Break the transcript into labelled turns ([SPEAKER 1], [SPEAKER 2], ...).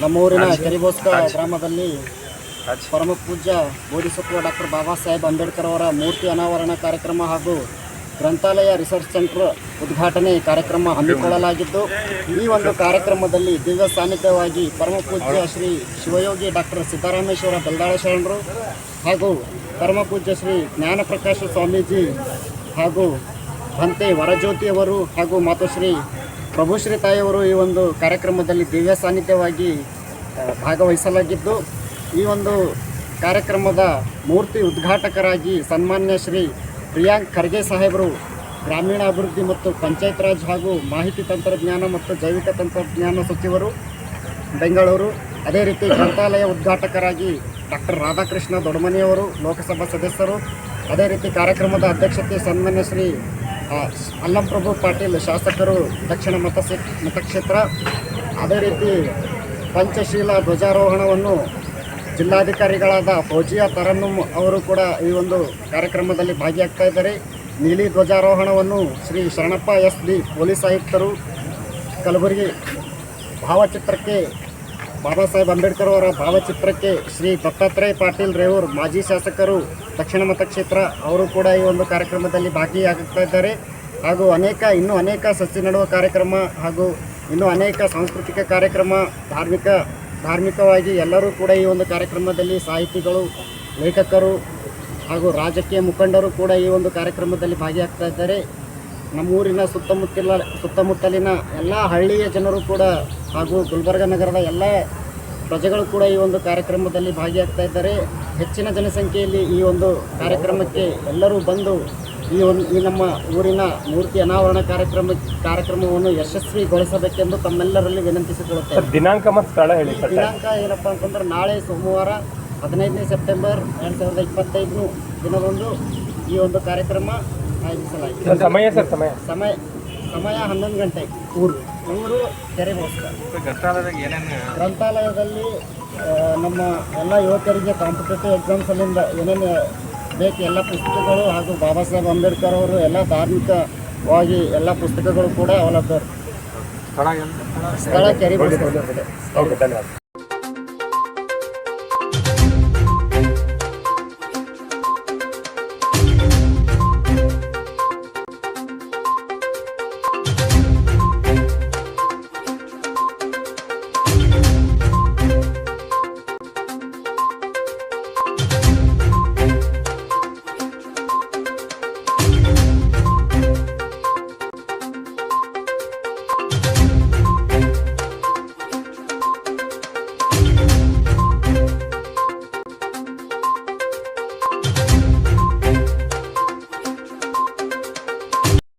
[SPEAKER 1] ನಮ್ಮ ಊರಿನ ಕೆರಿಬೋಸ್ಕ ಗ್ರಾಮದಲ್ಲಿ ಪರಮ ಪೂಜ್ಯ ಬೋಧಿಸತ್ವ ಡಾಕ್ಟರ್ ಬಾಬಾ ಸಾಹೇಬ್ ಅಂಬೇಡ್ಕರ್ ಅವರ ಮೂರ್ತಿ ಅನಾವರಣ ಕಾರ್ಯಕ್ರಮ ಹಾಗೂ ಗ್ರಂಥಾಲಯ ರಿಸರ್ಚ್ ಸೆಂಟರ್ ಉದ್ಘಾಟನೆ ಕಾರ್ಯಕ್ರಮ ಹಮ್ಮಿಕೊಳ್ಳಲಾಗಿದ್ದು ಈ ಒಂದು ಕಾರ್ಯಕ್ರಮದಲ್ಲಿ ದಿವ್ಯ ಸಾನ್ನಿಧ್ಯವಾಗಿ ಪರಮ ಪೂಜ್ಯ ಶ್ರೀ ಶಿವಯೋಗಿ ಡಾಕ್ಟರ್ ಸಿದ್ದರಾಮೇಶ್ವರ ಬೆಲ್ದಾಳ ಶರಣರು ಹಾಗೂ ಪರಮ ಪೂಜ್ಯ ಶ್ರೀ ಜ್ಞಾನಪ್ರಕಾಶ ಸ್ವಾಮೀಜಿ ಹಾಗೂ ಭಂತೆ ವರಜ್ಯೋತಿಯವರು ಹಾಗೂ ಮಾತುಶ್ರೀ ಪ್ರಭುಶ್ರೀ ತಾಯಿಯವರು ಈ ಒಂದು ಕಾರ್ಯಕ್ರಮದಲ್ಲಿ ದಿವ್ಯ ಸಾನ್ನಿಧ್ಯವಾಗಿ ಭಾಗವಹಿಸಲಾಗಿದ್ದು, ಈ ಒಂದು ಕಾರ್ಯಕ್ರಮದ ಮೂರ್ತಿ ಉದ್ಘಾಟಕರಾಗಿ ಸನ್ಮಾನ್ಯ ಶ್ರೀ ಪ್ರಿಯಾಂಕ್ ಖರ್ಗೆ ಸಾಹೇಬರು, ಗ್ರಾಮೀಣಾಭಿವೃದ್ಧಿ ಮತ್ತು ಪಂಚಾಯತ್ ರಾಜ್ ಹಾಗೂ ಮಾಹಿತಿ ತಂತ್ರಜ್ಞಾನ ಮತ್ತು ಜೈವಿಕ ತಂತ್ರಜ್ಞಾನ ಸಚಿವರು ಬೆಂಗಳೂರು, ಅದೇ ರೀತಿ ಗ್ರಂಥಾಲಯ ಉದ್ಘಾಟಕರಾಗಿ ಡಾಕ್ಟರ್ ರಾಧಾಕೃಷ್ಣ ದೊಡಮನಿಯವರು, ಲೋಕಸಭಾ ಸದಸ್ಯರು, ಅದೇ ರೀತಿ ಕಾರ್ಯಕ್ರಮದ ಅಧ್ಯಕ್ಷತೆ ಸನ್ಮಾನ್ಯ ಶ್ರೀ ಅಲ್ಲಂಪ್ರಭು ಪಾಟೀಲ್ ಶಾಸಕರು ದಕ್ಷಿಣ ಮತ ಮತಕ್ಷೇತ್ರ. ಅದೇ ರೀತಿ ಪಂಚಶೀಲ ಧ್ವಜಾರೋಹಣವನ್ನು ಜಿಲ್ಲಾಧಿಕಾರಿಗಳಾದ ಫೌಜಿಯಾ ತರನ್ನುಮ್ ಅವರು ಕೂಡ ಈ ಒಂದು ಕಾರ್ಯಕ್ರಮದಲ್ಲಿ ಭಾಗಿಯಾಗ್ತಾ ಇದ್ದಾರೆ. ನೀಲಿ ಧ್ವಜಾರೋಹಣವನ್ನು Shri Sharanappa S D police ಆಯುಕ್ತರು ಕಲಬುರಗಿ ಭಾವಚಿತ್ರಕ್ಕೆ ಬಾಬಾ ಸಾಹೇಬ್ ಅಂಬೇಡ್ಕರ್ ಅವರ ಭಾವಚಿತ್ರಕ್ಕೆ ಶ್ರೀ ದತ್ತಾತ್ರೇಯ ಪಾಟೀಲ್ ರೇವೂರ್ ಮಾಜಿ ಶಾಸಕರು, ದಕ್ಷಿಣ ಮತಕ್ಷೇತ್ರ ಅವರು ಕೂಡ ಈ ಒಂದು ಕಾರ್ಯಕ್ರಮದಲ್ಲಿ ಭಾಗಿಯಾಗ್ತಾ ಇದ್ದಾರೆ. ಹಾಗೂ ಅನೇಕ, ಇನ್ನೂ ಅನೇಕ ಸಸಿ ನೆಡುವ ಕಾರ್ಯಕ್ರಮ ಹಾಗೂ ಇನ್ನೂ ಅನೇಕ ಸಾಂಸ್ಕೃತಿಕ ಕಾರ್ಯಕ್ರಮ, ಧಾರ್ಮಿಕ, ಧಾರ್ಮಿಕವಾಗಿ ಎಲ್ಲರೂ ಕೂಡ ಈ ಒಂದು ಕಾರ್ಯಕ್ರಮದಲ್ಲಿ ಸಾಹಿತಿಗಳು, ಲೇಖಕರು ಹಾಗೂ ರಾಜಕೀಯ ಮುಖಂಡರು ಕೂಡ ಈ ಒಂದು ಕಾರ್ಯಕ್ರಮದಲ್ಲಿ ಭಾಗಿಯಾಗ್ತಾ ಇದ್ದಾರೆ. ನಮ್ಮೂರಿನ ಸುತ್ತಮುತ್ತಲ, ಸುತ್ತಮುತ್ತಲಿನ ಎಲ್ಲ ಹಳ್ಳಿಯ ಜನರು ಕೂಡ ಹಾಗೂ ಗುಲ್ಬರ್ಗ ನಗರದ ಎಲ್ಲ ಪ್ರಜೆಗಳು ಕೂಡ ಈ ಒಂದು ಕಾರ್ಯಕ್ರಮದಲ್ಲಿ ಭಾಗಿಯಾಗ್ತಾ ಇದ್ದಾರೆ. ಹೆಚ್ಚಿನ ಜನಸಂಖ್ಯೆಯಲ್ಲಿ ಈ ಒಂದು ಕಾರ್ಯಕ್ರಮಕ್ಕೆ ಎಲ್ಲರೂ ಬಂದು ಈ ಒಂದು ಈ ನಮ್ಮ ಊರಿನ ಮೂರ್ತಿ ಅನಾವರಣ ಕಾರ್ಯಕ್ರಮ ಕಾರ್ಯಕ್ರಮವನ್ನು ಯಶಸ್ವಿಗೊಳಿಸಬೇಕೆಂದು ತಮ್ಮೆಲ್ಲರಲ್ಲಿ ವಿನಂತಿಸಿಕೊಳ್ಳುತ್ತೇವೆ
[SPEAKER 2] ದಿನಾಂಕ ಮತ್ತು ಸ್ಥಳ ಹೇಳಿ
[SPEAKER 1] ದಿನಾಂಕ ಏನಪ್ಪ ಅಂತಂದ್ರೆ ನಾಳೆ ಸೋಮವಾರ ಹದಿನೈದನೇ ಸೆಪ್ಟೆಂಬರ್ ಎರಡು ಸಾವಿರದ ಇಪ್ಪತ್ತೈದು ದಿನದಂದು ಈ ಒಂದು ಕಾರ್ಯಕ್ರಮ ಆಯೋಜಿಸಲಾಗಿದೆ.
[SPEAKER 2] ಸಮಯ ಸರ್ ಸಮಯ.
[SPEAKER 1] ಸಮಯ ಸಮಯ ಹನ್ನೊಂದು ಗಂಟೆ ಊರು ಊರು ಕೆರೆಗೋಸ್ಕರ.
[SPEAKER 3] ಗ್ರಂಥಾಲಯದಾಗ ಏನೇನು
[SPEAKER 1] ಗ್ರಂಥಾಲಯದಲ್ಲಿ ನಮ್ಮ ಎಲ್ಲ ಯುವಕರಿಗೆ ಕಾಂಪಿಟೇಟಿವ್ ಎಕ್ಸಾಮ್ಸಲ್ಲಿಂದ ಏನೇನು ಬೇಕು ಎಲ್ಲ ಪುಸ್ತಕಗಳು ಹಾಗೂ ಬಾಬಾ ಸಾಹೇಬ್ ಅಂಬೇಡ್ಕರ್ ಅವರು ಎಲ್ಲ ಧಾರ್ಮಿಕವಾಗಿ ಎಲ್ಲ ಪುಸ್ತಕಗಳು ಕೂಡ ಅವಲಬ್ಧ
[SPEAKER 3] ಸ್ಥಳ ಎಲ್ಲಿ?
[SPEAKER 1] ಸ್ಥಳ ಕೆರೆ
[SPEAKER 2] ಓಕೆ ಧನ್ಯವಾದ.